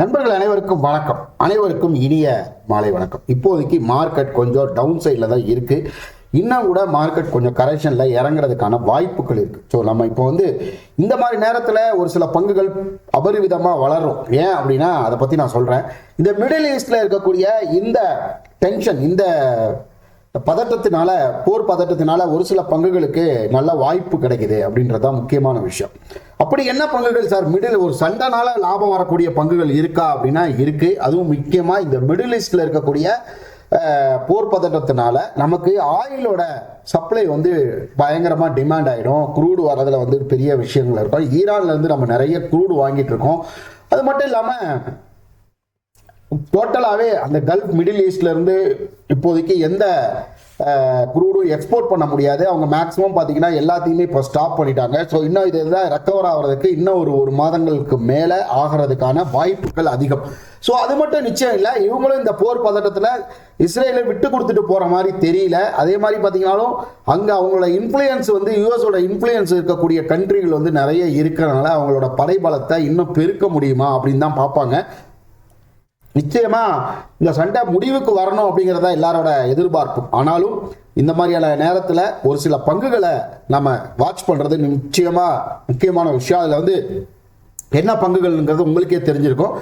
நண்பர்கள் அனைவருக்கும் வணக்கம். அனைவருக்கும் இனிய மாலை வணக்கம். இப்போதைக்கு மார்க்கெட் கொஞ்சம் டவுன் சைடில் தான் இருக்கு. இன்னும் கூட மார்க்கெட் கொஞ்சம் கரெக்ஷனில் இறங்குறதுக்கான வாய்ப்புகள் இருக்கு. ஸோ நம்ம இப்போ வந்து இந்த மாதிரி நேரத்தில் ஒரு சில பங்குகள் அபரிவிதமாக வளரும். ஏன் அப்படின்னா அதை பற்றி நான் சொல்கிறேன் இந்த மிடில் ஈஸ்டில் இருக்கக்கூடிய இந்த டென்ஷன் இந்த பதட்டத்தினால போர் பதட்டத்தினால ஒரு சில பங்குகளுக்கு நல்ல வாய்ப்பு கிடைக்குது அப்படின்றது தான் முக்கியமான விஷயம். அப்படி என்ன பங்குகள் சார்? மிடில் ஒரு சண்டைனால லாபம் வரக்கூடிய பங்குகள் இருக்கா அப்படின்னா இருக்கு. அதுவும் முக்கியமா இந்த மிடில் ஈஸ்ட்ல இருக்கக்கூடிய போர் பதட்டத்தினால நமக்கு ஆயிலோட சப்ளை வந்து பயங்கரமாக டிமாண்ட் ஆகிடும் குரூடு வர்றதுல வந்து பெரிய விஷயங்கள் இருக்கும். ஈரான்ல இருந்து நம்ம நிறைய குரூடு வாங்கிட்டு இருக்கோம். அது மட்டும் இல்லாமல் டோட்டலாகவே அந்த கல்ஃப் மிடில் ஈஸ்ட்லேருந்து இப்போதைக்கு எந்த குரூடும் எக்ஸ்போர்ட் பண்ண முடியாது. அவங்க மேக்ஸிமம் பார்த்தீங்கன்னா எல்லாத்தையுமே இப்போ ஸ்டாப் பண்ணிட்டாங்க. ஸோ இன்னும் இது தான் ரெக்கவர் ஆகிறதுக்கு இன்னும் ஒரு ஒரு மாதங்களுக்கு மேலே ஆகிறதுக்கான வாய்ப்புகள் அதிகம். ஸோ அது மட்டும் நிச்சயம் இல்லை. இவங்களும் இந்த போர் பதட்டத்தில் இஸ்ரேலை விட்டு கொடுத்துட்டு போகிற மாதிரி தெரியல. அதே மாதிரி பார்த்தீங்கன்னாலும் அங்கே அவங்களோட இன்ஃப்ளூயன்ஸ் வந்து யூஎஸோட இன்ஃப்ளூயன்ஸ் இருக்கக்கூடிய கண்ட்ரிகள் வந்து நிறைய இருக்கிறனால அவங்களோட படைபலத்தை இன்னும் பெருக்க முடியுமா அப்படின்னு தான் பார்ப்பாங்க. நிச்சயமா இந்த சண்டை முடிவுக்கு வரணும் அப்படிங்கிறத எல்லாரோட எதிர்பார்ப்பு. ஆனாலும் இந்த மாதிரியான நேரத்தில் ஒரு சில பங்குகளை நம்ம வாட்ச் பண்ணுறது நிச்சயமா முக்கியமான விஷயம். அதில் வந்து என்ன பங்குகள்ங்கிறது உங்களுக்கே தெரிஞ்சிருக்கும்.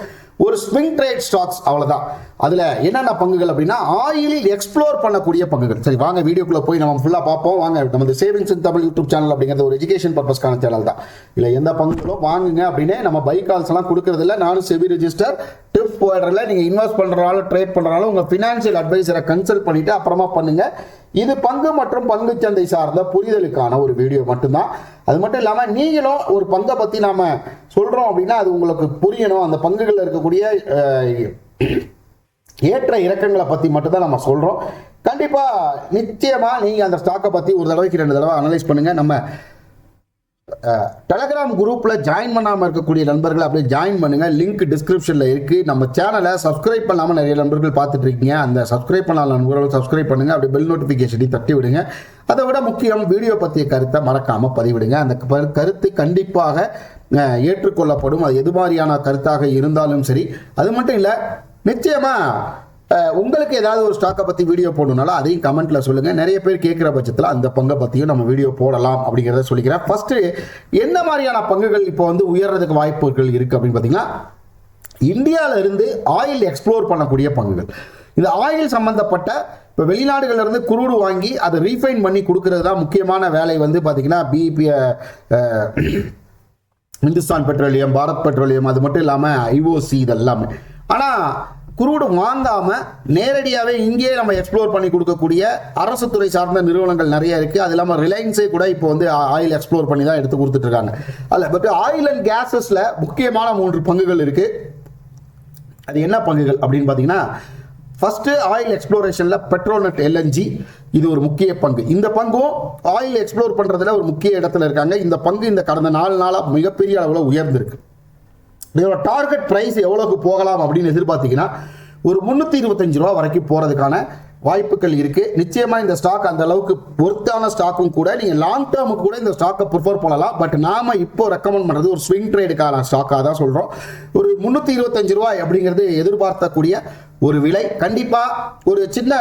ஒரு ஸ்விங் ட்ரேட் ஸ்டாக்ஸ் அவ்வளவுதான். அதுல என்னென்ன பங்குகள் அப்படின்னா ஆயிலில் எக்ஸ்ப்ளோர் பண்ணக்கூடிய பங்குகள். சரி வாங்க வீடியோக்குள்ள போய் நம்ம ஃபுல்லா பார்ப்போம். வாங்க நமது savings in Tamil YouTube channel அப்படிங்கிறது ஒரு எஜுகேஷன் பர்பஸ்க்கான சேனல் தான். இல்ல எந்த பங்குகளும் வாங்குங்க அப்படின்னு நம்ம பை கால்ஸ் எல்லாம் கொடுக்கறதில்ல. நானும் செவி ரெஜிஸ்டர் டிப் போடுறதுல நீங்கள் இன்வெஸ்ட் பண்ணுறனாலும் ட்ரேட் பண்ணுறனாலும் உங்கள் ஃபினான்ஷியல் அட்வைசரை கன்சல்ட் பண்ணிட்டு அப்புறமா பண்ணுங்கள் இது பங்கு மற்றும் பங்கு சந்தை சார்ந்த புரிதலுக்கான ஒரு வீடியோ மட்டும்தான். அது மட்டும் இல்லாமல் நீங்களும் ஒரு பங்கை பற்றி நாம் சொல்கிறோம் அப்படின்னா அது உங்களுக்கு புரியணும். அந்த பங்குகளில் இருக்கக்கூடிய ஏற்ற இறக்கங்களை பற்றி மட்டும்தான் நம்ம சொல்கிறோம் கண்டிப்பாக நிச்சயமாக நீங்கள் அந்த ஸ்டாக்கை பற்றி ஒரு தடவைக்கு ரெண்டு தடவை அனலைஸ் பண்ணுங்கள் நம்ம டெலகிராம் குரூப்பில் ஜாயின் பண்ணாமல் இருக்கக்கூடிய நண்பர்கள் அப்படியே ஜாயின் பண்ணுங்கள் லிங்க் டிஸ்கிரிப்ஷனில் இருக்குது நம்ம சேனலை சப்ஸ்கிரைப் பண்ணாமல் நிறைய நண்பர்கள் பார்த்துட்டு இருக்கீங்க. அந்த சப்ஸ்கிரைப் பண்ணாத நண்பர்கள் சப்ஸ்கிரைப் பண்ணுங்கள் அப்படியே பெல் நோட்டிஃபிகேஷனையும் தட்டி விடுங்க. அதை விட முக்கியம் வீடியோ பற்றிய கருத்தை மறக்காமல் பதிவிடுங்க. அந்த கருத்து கண்டிப்பாக ஏற்றுக்கொள்ளப்படும். அது எது மாதிரியான கருத்தாக இருந்தாலும் சரி. அது மட்டும் இல்லை நிச்சயமாக உங்களுக்கு ஏதாவது ஒரு ஸ்டாக்கை பற்றி வீடியோ போடணுனாலும் அதையும் கமெண்ட்ல சொல்லுங்க. நிறைய பேர் கேட்குற பட்சத்தில் அந்த பங்கை பற்றியும் நம்ம வீடியோ போடலாம் அப்படிங்கிறத சொல்லிக்கிறேன். ஃபர்ஸ்ட் என்ன மாதிரியான பங்குகள் இப்போ வந்து உயர்றதுக்கு வாய்ப்புகள் இருக்கு அப்படின்னு பார்த்தீங்கன்னா இந்தியாவில இருந்து ஆயில் எக்ஸ்ப்ளோர் பண்ணக்கூடிய பங்குகள். இந்த ஆயில் சம்பந்தப்பட்ட இப்போ வெளிநாடுகள்ல இருந்து குரூடு வாங்கி அதை ரீஃபைன் பண்ணி கொடுக்கறது தான் முக்கியமான வேலை வந்து பார்த்தீங்கன்னா BP Hindustan petroleum Bharat petroleum அது மட்டும் இல்லாமல் ஐஓசி இதெல்லாமே. ஆனால் குரூடு வாங்காம நேரடியாகவே இங்கேயே நம்ம எக்ஸ்ப்ளோர் பண்ணி கொடுக்கக்கூடிய அரசு துறை சார்ந்த நிறுவனங்கள் நிறைய இருக்கு. அது இல்லாமல் ரிலையன்ஸே கூட இப்போ வந்து ஆயில் எக்ஸ்ப்ளோர் பண்ணி தான் எடுத்து கொடுத்துட்டு இருக்காங்க அதில் பட் ஆயில் அண்ட் கேஸஸில் முக்கியமான மூன்று பங்குகள் இருக்கு. அது என்ன பங்குகள் அப்படின்னு பார்த்தீங்கன்னா ஃபர்ஸ்ட் ஆயில் எக்ஸ்ப்ளோரேஷன்ல பெட்ரோல்நெட் எல்என்ஜி இது ஒரு முக்கிய பங்கு. இந்த பங்கும் ஆயில் எக்ஸ்ப்ளோர் பண்றதுல ஒரு முக்கிய இடத்துல இருக்காங்க. இந்த பங்கு இந்த கடந்த நாலு நாளா மிகப்பெரிய அளவில் உயர்ந்திருக்கு. இதோட டார்கெட் ப்ரைஸ் எவ்வளவுக்கு போகலாம் அப்படின்னு எதிர்பார்த்தீங்கன்னா ஒரு முந்நூற்றி இருபத்தஞ்சு ரூபா வரைக்கும் போகிறதுக்கான வாய்ப்புகள் இருக்கு. நிச்சயமா இந்த ஸ்டாக் அந்த அளவுக்கு பொருத்தான ஸ்டாக்கும் கூட நீங்க லாங் டேர்முக்கு கூட இந்த ஸ்டாக்கை ப்ரிஃபர் பண்ணலாம். பட் நாம இப்போ ரெக்கமெண்ட் பண்றது ஒரு ஸ்விங் ட்ரேடுக்கான ஸ்டாக்காக தான் சொல்றோம். ஒரு முந்நூற்றி இருபத்தஞ்சு ரூபாய் அப்படிங்கிறது எதிர்பார்க்கக்கூடிய ஒரு விலை. கண்டிப்பா ஒரு சின்ன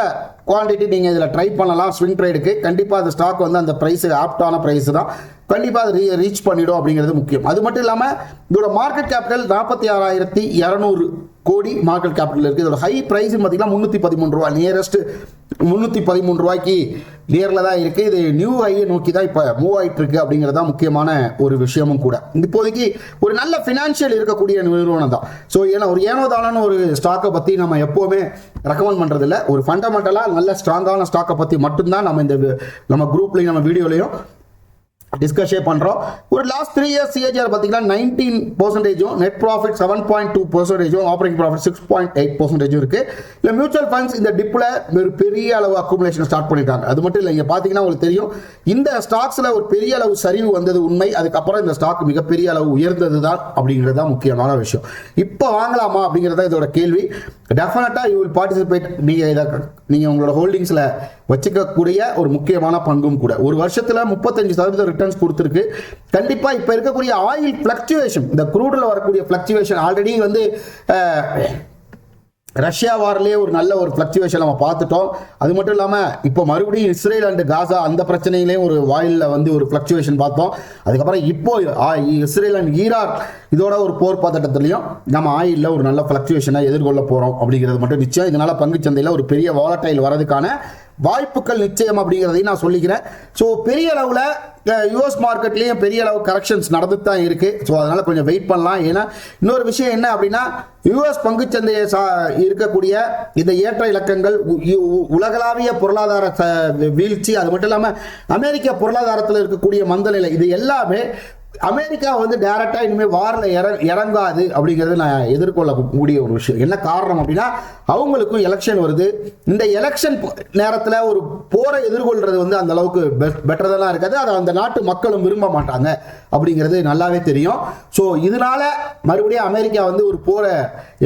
குவான்டிட்டி நீங்க இதுல ட்ரை பண்ணலாம் ஸ்விங் ட்ரேடுக்கு கண்டிப்பா அந்த ஸ்டாக் வந்து அந்த பிரைஸ் ஆப்டான பிரைஸ் தான். கண்டிப்பாக அது ரீச் பண்ணிடும் அப்படிங்கிறது முக்கியம். அது மட்டும் இல்லாமல் இதோட மார்க்கெட் கேபிட்டல் நாற்பத்தி ஆறாயிரத்தி இரநூறு கோடி மார்க்கெட் கேபிட்டல் இருக்குது இதோட ஹை ப்ரைஸ் பார்த்தீங்கன்னா முந்நூற்றி பதிமூணு ரூபா நியரஸ்ட் முந்நூற்றி பதிமூணு ரூபாய்க்கு நேரில் தான் இருக்குது இது நியூ ஹையை நோக்கி தான் இப்போ மூவ் ஆகிட்டு இருக்கு அப்படிங்கிறது தான் முக்கியமான ஒரு விஷயமும் கூட. இப்போதைக்கு ஒரு நல்ல ஃபினான்ஷியல் இருக்கக்கூடிய நிறுவனம் தான். ஸோ ஏன்னா ஒரு ஏனோதாளான ஒரு ஸ்டாக்கை பற்றி நம்ம எப்போவுமே ரெக்கமெண்ட் பண்ணுறதில்ல ஒரு ஃபண்டமெண்டலாக நல்ல ஸ்ட்ராங்கான ஸ்டாக்கை பற்றி மட்டும்தான் நம்ம இந்த நம்ம குரூப்லேயும் நம்ம வீடியோலையும் டிஸ்கஷே பண்ணுறோம் ஒரு லாஸ்ட் த்ரீ இயர்ஸ் சிஏஜிஆர் பார்த்தீங்கன்னா nineteen பர்சன்டேஜும் net profit seven point two பர்சன்டேஜும் operating profit six point eight பர்சன்டேஜும் இருக்கு. இல்லை மியூச்சுவல் ஃபண்ட்ஸ் இந்த டிப்பில் ஒரு பெரிய அளவு அக்குமுலேஷன் ஸ்டார்ட் பண்ணிட்டாங்க அது மட்டும் இல்லை இங்கே பார்த்தீங்கன்னா உங்களுக்கு தெரியும் இந்த ஸ்டாக்ஸில் ஒரு பெரிய அளவு சரிவு வந்தது உண்மை. அதுக்கப்புறம் இந்த ஸ்டாக் மிகப்பெரிய அளவு உயர்ந்தது தான் அப்படிங்கிறது தான் முக்கியமான விஷயம். இப்போ வாங்கலாமா அப்படிங்கிறது தான் இதோட கேள்வி. டெஃபினட்டாக யூ வில் பார்ட்டிசிபேட் நீங்கள் இதை நீங்கள் உங்களோட ஹோல்டிங்ஸில் வச்சுக்கக்கூடிய ஒரு முக்கியமான பங்கும் கூட. ஒரு வருஷத்துல முப்பத்தஞ்சு சதவீதம் ரிட்டர்ன்ஸ் கொடுத்துருக்கு. கண்டிப்பா இப்ப இருக்கக்கூடிய ஆயில் பிளக்சுவேஷன் இந்த குரூடில் வரக்கூடிய பிளக்சுவேஷன் ஆல்ரெடி வந்து ரஷ்யா வாரிலேயே ஒரு நல்ல ஒரு ஃப்ளக்சுவேஷன் நம்ம பார்த்துட்டோம். அது மட்டும் இல்லாமல் இப்போ மறுபடியும் இஸ்ரேல் அண்டு காசா அந்த பிரச்சனையிலையும் ஒரு வாயிலில் வந்து ஒரு ஃப்ளக்சுவேஷன் பார்த்தோம். அதுக்கப்புறம் இப்போ ஆ, இஸ்ரேல் அண்ட் ஈராக் இதோட ஒரு போர் பதட்டத்துலையும் நம்ம ஆயிலில் ஒரு நல்ல ஃப்ளக்சுவேஷனை எதிர்கொள்ள போகிறோம் அப்படிங்கிறது மட்டும் நிச்சயம். இதனால் பங்குச்சந்தையில் ஒரு பெரிய வாலட்டைல் வரதுக்கான வாய்ப்புகள் நிச்சயம் அப்படிங்கிறதையும் நான் சொல்லிக்கிறேன். ஸோ பெரிய அளவில் யூஎஸ் மார்க்கெட்லேயும் பெரிய அளவு கரெக்ஷன்ஸ் நடந்துட்டு தான் இருக்குது ஸோ அதனால் கொஞ்சம் வெயிட் பண்ணலாம். ஏன்னா இன்னொரு விஷயம் என்ன அப்படின்னா யூஎஸ் பங்குச்சந்தையை சா இருக்கக்கூடிய இந்த ஏற்ற இலக்கங்கள் உ- உ- உலகளாவிய பொருளாதார வீழ்ச்சி அது மட்டும் இல்லாமல் அமெரிக்க பொருளாதாரத்தில் இருக்கக்கூடிய மந்தநிலை இது எல்லாமே அமெரிக்கா வந்து டேரெக்டாக இனிமேல் வாரில் இற இறங்காது அப்படிங்கிறது நான் எதிர்கொள்ளக்கூடிய ஒரு விஷயம். என்ன காரணம் அப்படின்னா அவங்களுக்கும் எலெக்ஷன் வருது. இந்த எலெக்ஷன் நேரத்தில் ஒரு போரை எதிர்கொள்றது வந்து அந்த அளவுக்கு பெட்டர்தெல்லாம் இருக்காது. அதை அந்த நாட்டு மக்களும் விரும்ப மாட்டாங்க அப்படிங்கிறது நல்லாவே தெரியும். ஸோ இதனால மறுபடியும் அமெரிக்கா வந்து ஒரு போரை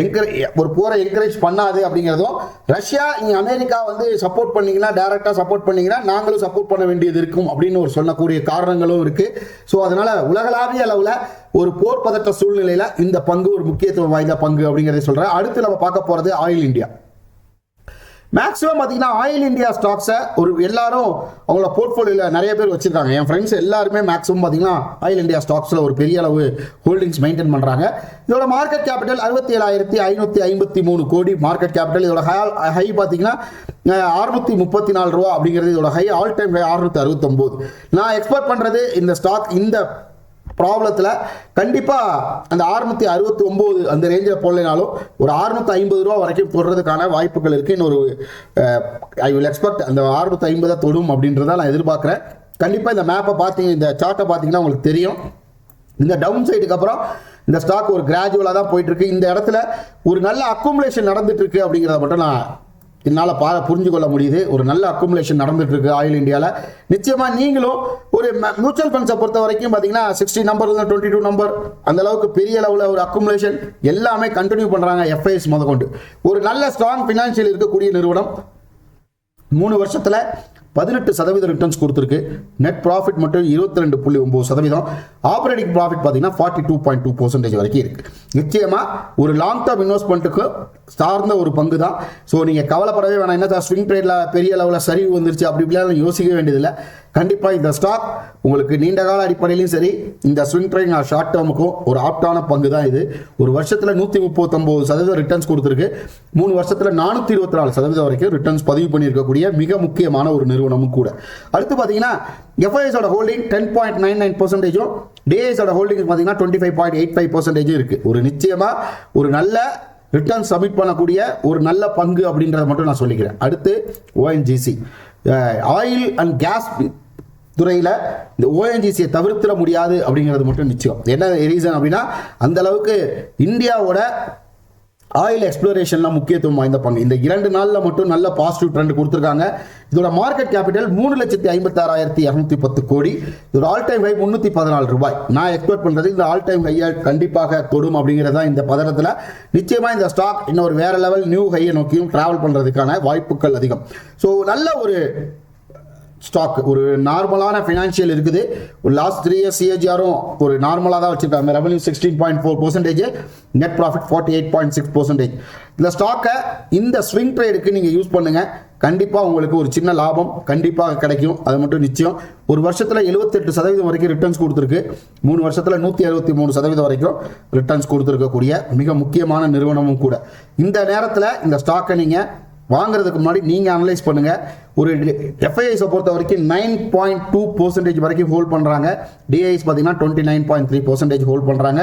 என்கரேஜ் ஒரு போரை என்கரேஜ் பண்ணாது அப்படிங்கிறதும் ரஷ்யா இங்கே அமெரிக்கா வந்து சப்போர்ட் பண்ணீங்கன்னா டேரெக்டாக சப்போர்ட் பண்ணீங்கன்னா நாங்களும் சப்போர்ட் பண்ண வேண்டியது இருக்கும் அப்படின்னு ஒரு சொல்லக்கூடிய காரணங்களும் இருக்கு. ஸோ அதனால உலகளாவிய அளவில் ஒரு போர் பதற்ற சூழ்நிலையில இந்த பங்கு ஒரு முக்கியத்துவம் வாய்ந்த பங்கு அப்படிங்கிறத சொல்றேன். அடுத்து நம்ம பார்க்க போறது ஆயில் இந்தியா. மேக்ஸிமம் பார்த்தீங்கன்னா ஆயில் இந்தியா ஸ்டாக்ஸை ஒரு எல்லாரும் அவங்களோட போர்ட்ஃபோலியோவில் நிறைய பேர் வச்சுருக்காங்க. என் ஃப்ரெண்ட்ஸ் எல்லாருமே மேக்ஸிமம் பார்த்தீங்கன்னா ஆயில் இந்தியா ஸ்டாக்ஸில் ஒரு பெரிய அளவு ஹோல்டிங்ஸ் மெயின்டைன் பண்ணுறாங்க இதோட மார்க்கெட் கேபிட்டல் அறுபத்தி ஏழாயிரத்தி ஐநூற்றி ஐம்பத்தி மூணு கோடி மார்க்கெட் கேபிட்டல் இதோட ஹை ஹை பார்த்தீங்கன்னா அறுநூத்தி முப்பத்தி நாலு ரூபா அப்படிங்கிறது இதோட ஹை ஆல் டைம் ஹை அறுநூத்தி அறுபத்தொம்போது. நான் எக்ஸ்பெக்ட் பண்ணுறது இந்த ஸ்டாக் இந்த ப்ராப்ளத்தில் கண்டிப்பாக அந்த அறுநூத்தி அறுபத்தி ஒம்பது அந்த ரேஞ்சில் போடலைனாலும் ஒரு அறுநூத்தி ஐம்பது ரூபா வரைக்கும் போடுறதுக்கான வாய்ப்புகள் இருக்குது இன்னொரு ஐ வில் எக்ஸ்பெக்ட் அந்த அறுநூத்தி ஐம்பதை தொடும் அப்படின்றத நான் எதிர்பார்க்குறேன். கண்டிப்பாக இந்த மேப்பை பார்த்தீங்க இந்த சார்ட்டை பார்த்தீங்கன்னா உங்களுக்கு தெரியும். இந்த டவுன் சைடுக்கு அப்புறம் இந்த ஸ்டாக் ஒரு கிராஜுவலாக தான் போயிட்டுருக்கு இந்த இடத்துல ஒரு நல்ல அக்குமுலேஷன் நடந்துட்டுருக்கு அப்படிங்கிறத மட்டும் நான் என்னால் பா புரிஞ்சு கொள்ள முடியுது. ஒரு நல்ல அக்குமுலேஷன் நடந்துட்டு இருக்கு ஆயில் இந்தியாவில் நிச்சயமாக நீங்களும் ஒரு மியூச்சுவல் ஃபண்ட்ஸை பொறுத்த வரைக்கும் பார்த்தீங்கன்னா sixty number twenty two number அந்த அளவுக்கு பெரிய அளவில் ஒரு அக்குமுலேஷன் எல்லாமே கண்டினியூ பண்ணுறாங்க எஃப்ஐஎஸ் முதற்கொண்டு. ஒரு நல்ல ஸ்ட்ராங் ஃபினான்ஷியல் இருக்கக்கூடிய நிறுவனம் மூணு வருஷத்தில் பதினெட்டு சதவீதம் ரிட்டர்ன்ஸ் கொடுத்துருக்கு. நெட் ப்ராஃபிட் மட்டும் இருபத்தி ரெண்டு புள்ளி ஒம்பது சதவீதம். ஆப்ரேட்டிங் ப்ராஃபிட் பார்த்தீங்கன்னா forty two point two percentage வரைக்கும் இருக்குது நிச்சயமாக ஒரு லாங் டேர்ம் இன்வெஸ்ட்மெண்ட்டுக்கு சார்ந்த ஒரு பங்கு தான் ஸோ நீங்கள் கவலைப்படவே வேணாம். என்ன சார் ஸ்விங் ட்ரேடில் பெரிய லெவலில் சரிவு வந்துருச்சு அப்படி இப்படிலாம் யோசிக்க வேண்டியதில்லை. கண்டிப்பாக இந்த ஸ்டாக் உங்களுக்கு நீண்ட கால அடிப்படையிலும் சரி இந்த ஸ்விங் ட்ரேடிங் ஷார்ட் டேர்முக்கும் ஒரு ஆப்டான பங்கு தான் இது. ஒரு வருஷத்தில் நூற்றி முப்பத்தொம்போது சதவீதம் ரிட்டர்ன்ஸ் கொடுத்துருக்கு. மூணு வருஷத்தில் நானூற்றி இருபத்தி நாலு சதவீதம் வரைக்கும் ரிட்டர்ன்ஸ் பதிவு பண்ணியிருக்கக்கூடிய மிக முக்கியமான ஒரு நிறுவனமும் கூட. அடுத்து பார்த்தீங்கன்னா எஃப்ஐஎஸோட holding ten point nine nine பர்சன்டேஜும் டிஐஎஸோட ஹோல்டிங் பார்த்தீங்கன்னா twenty five point eight five percentage இருக்குது ஒரு நிச்சயமாக ஒரு நல்ல ரிட்டர்ன் சப்மிட் பண்ணக்கூடிய ஒரு நல்ல பங்கு அப்படின்றத மட்டும் நான் சொல்லிக்கிறேன். அடுத்து ஓஎன்ஜிசி ஆயில் அண்ட் கேஸ் துறையில் இந்த ஓஎன்ஜிசியை தவிர்த்திட முடியாது அப்படிங்கிறது மட்டும் நிச்சயம். என்ன ரீசன் அப்படின்னா அந்த அளவுக்கு இந்தியாவோட ஆயில் எக்ஸ்ப்ளோரேஷன்லாம் முக்கியத்துவம் வாய்ந்த பங்கு. இந்த இரண்டு நாளில் மட்டும் நல்ல பாசிட்டிவ் ட்ரெண்ட் கொடுத்துருக்காங்க. இதோட மார்க்கெட் கேபிட்டல் மூணு லட்சத்தி ஐம்பத்தாறாயிரத்தி இரநூத்தி பத்து கோடி. இதோட ஆல் டைம் ஹை முந்நூற்றி பதினாலு ரூபாய். நான் எக்ஸ்பெக்ட் பண்ணுறது இந்த ஆல் டைம் ஹையை கண்டிப்பாக தொடும் அப்படிங்கிறது தான் இந்த பதனத்தில் நிச்சயமாக இந்த ஸ்டாக் இன்னொரு வேற லெவல் நியூ ஹையை நோக்கியும் ட்ராவல் பண்ணுறதுக்கான வாய்ப்புகள் அதிகம். ஸோ நல்ல ஒரு ஸ்டாக் ஒரு நார்மலான ஃபினான்ஷியல் இருக்குது. ஒரு லாஸ்ட் த்ரீ இயர்ஸ் சிஏஜிஆரும் ஒரு நார்மலாக தான் வச்சுருக்காங்க. Revenue sixteen point four percentage net profit forty eight point six percentage இந்த ஸ்டாக்கை இந்த ஸ்விங் ட்ரேடுக்கு நீங்கள் யூஸ் பண்ணுங்கள் கண்டிப்பாக உங்களுக்கு ஒரு சின்ன லாபம். கண்டிப்பாக கிடைக்கும். அது மட்டும் நிச்சயம். ஒரு வருஷத்தில் எழுபத்தெட்டு சதவீதம் வரைக்கும் ரிட்டர்ன்ஸ் கொடுத்துருக்கு. மூணு வருஷத்தில் நூற்றி அறுபத்தி மூணு சதவீதம் வரைக்கும் ரிட்டர்ன்ஸ் கொடுத்துருக்கக்கூடிய மிக முக்கியமான நிறுவனமும் கூட. இந்த நேரத்தில் இந்த ஸ்டாக்கை நீங்கள் வாங்குறதுக்கு முன்னாடி நீங்கள் அனலைஸ் பண்ணுங்க. ஒரு எஃப்ஐஐஸை பொறுத்த வரைக்கும் நைன் பாயிண்ட் டூ பர்சன்டேஜ் வரைக்கும் ஹோல்ட் பண்ணுறாங்க டிஐஸ் பார்த்தீங்கன்னா twenty nine point three percentage hold பண்ணுறாங்க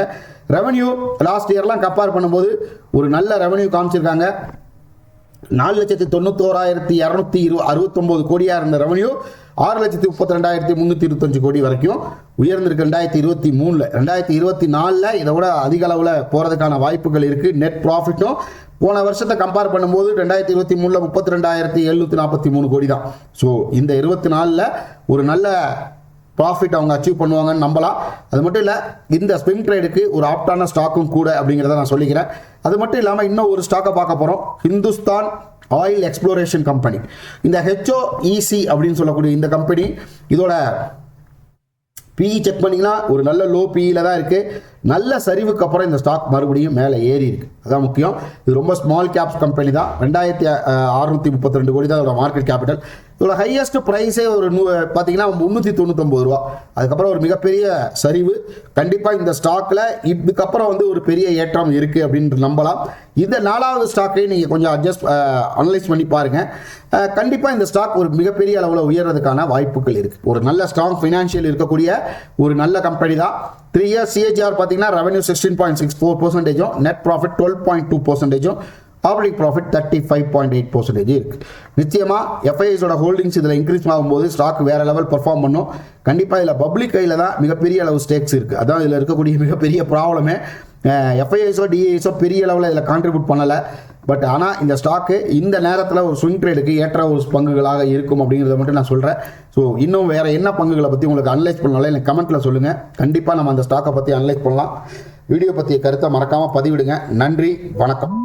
ரெவன்யூ லாஸ்ட் இயர்லாம் கம்பேர் பண்ணும்போது ஒரு நல்ல ரெவன்யூ காமிச்சிருக்காங்க. நாலு லட்சத்தி தொண்ணூத்தோராயிரத்தி இரநூத்தி இரு அறுபத்தொம்போது கோடியாக இருந்த ரெவன்யூ ஆறு லட்சத்தி முப்பத்தி ரெண்டாயிரத்தி முந்நூற்றி இருபத்தஞ்சு கோடி வரைக்கும் உயர்ந்திருக்கு. ரெண்டாயிரத்தி இருபத்தி மூணில். ரெண்டாயிரத்தி இருபத்தி நாலில் இதை விட அதிக அளவில் போகிறதுக்கான வாய்ப்புகள் இருக்குது நெட் ப்ராஃபிட்டும் போன வருஷத்தை கம்பேர் பண்ணும்போது ரெண்டாயிரத்தி இருபத்தி மூணில் முப்பத்தி ரெண்டாயிரத்தி எழுநூற்றி நாற்பத்தி மூணு கோடி தான். ஸோ இந்த இருபத்தி நாலில் ஒரு நல்ல ப்ராஃபிட் அவங்க அச்சீவ் பண்ணுவாங்கன்னு நம்பலாம். அது மட்டும் இல்லை இந்த ஸ்பின் ட்ரேடுக்கு ஒரு ஆப்டான ஸ்டாக்கும் கூட அப்படிங்கிறத நான் சொல்லிக்கிறேன். அது மட்டும் இல்லாமல் இன்னும் ஒரு ஸ்டாக்கை பார்க்க போகிறோம் ஹிந்துஸ்தான் ஆயில் எக்ஸ்ப்ளோரேஷன் கம்பெனி இந்த ஹெச்ஓஇசி அப்படின்னு சொல்லக்கூடிய இந்த கம்பெனி இதோட பிஇ செக் பண்ணிங்கன்னா ஒரு நல்ல லோ பிஇல தான் இருக்குது நல்ல சரிவுக்கு அப்புறம் இந்த ஸ்டாக் மறுபடியும் மேலே ஏறி இருக்கு. அதான் முக்கியம். இது ரொம்ப ஸ்மால் கேப்ஸ் கம்பெனி தான். ரெண்டாயிரத்தி அறுநூத்தி முப்பத்தி ரெண்டு கோடி தான் அதோட மார்க்கெட் கேபிட்டல் இதோட ஹையஸ்ட் ப்ரைஸே ஒரு நூ பார்த்தீங்கன்னா முந்நூற்றி தொண்ணூத்தொம்பது ரூபா. அதுக்கப்புறம் ஒரு மிகப்பெரிய சரிவு. கண்டிப்பாக இந்த ஸ்டாக்கில் இதுக்கப்புறம் வந்து ஒரு பெரிய ஏற்றம் இருக்குது அப்படின்னு நம்பலாம். இந்த நாலாவது ஸ்டாக்கையும் நீங்கள் கொஞ்சம் அட்ஜஸ்ட் அனலைஸ் பண்ணி பாருங்கள் கண்டிப்பாக இந்த ஸ்டாக் ஒரு மிகப்பெரிய அளவில் உயர்றதுக்கான வாய்ப்புகள் இருக்குது ஒரு நல்ல ஸ்ட்ராங் ஃபினான்ஷியல் இருக்கக்கூடிய ஒரு நல்ல கம்பெனி தான். த்ரீ இயர்ஸ் சிஹெச்ஆர் பார்த்தீங்கன்னா revenue sixteen point six four பர்சன்டேஜும் net profit twelve point two பர்சன்டேஜும் operating profit thirty five point eight percentage இருக்குது நிச்சயமாக எஃப்ஐஎஸோட ஹோல்டிங்ஸ் இதில் இன்க்ரீஸ் ஆகும்போது ஸ்டாக் வேறு லெவல் பர்ஃபார்ம் பண்ணும். கண்டிப்பாக இதில் பப்ளிக் கையில் தான் மிகப்பெரிய அளவு ஸ்டேக்ஸ் இருக்குது அதான் இதில் இருக்கக்கூடிய மிகப்பெரிய ப்ராப்ளமே எஃப்ஐஎஸோ டிஐஎஸோ பெரிய அளவில் இதில் கான்ட்ரிபியூட் பண்ணலை. பட் ஆனால் இந்த ஸ்டாக்கு இந்த நேரத்தில் ஒரு ஸ்விங் ட்ரேடுக்கு ஏற்ற ஒரு பங்குகளாக இருக்கும் அப்படிங்கிறத மட்டும் நான் சொல்கிறேன் ஸோ இன்னும் வேறு என்ன பங்குகளை பற்றி உங்களுக்கு அனலைஸ் பண்ணாலும் எனக்கு கமெண்ட்டில் சொல்லுங்கள் கண்டிப்பாக நம்ம அந்த ஸ்டாக்கை பற்றி அனலைஸ் பண்ணலாம். வீடியோ பற்றிய கருத்தை மறக்காமல் பதிவிடுங்க. நன்றி வணக்கம்.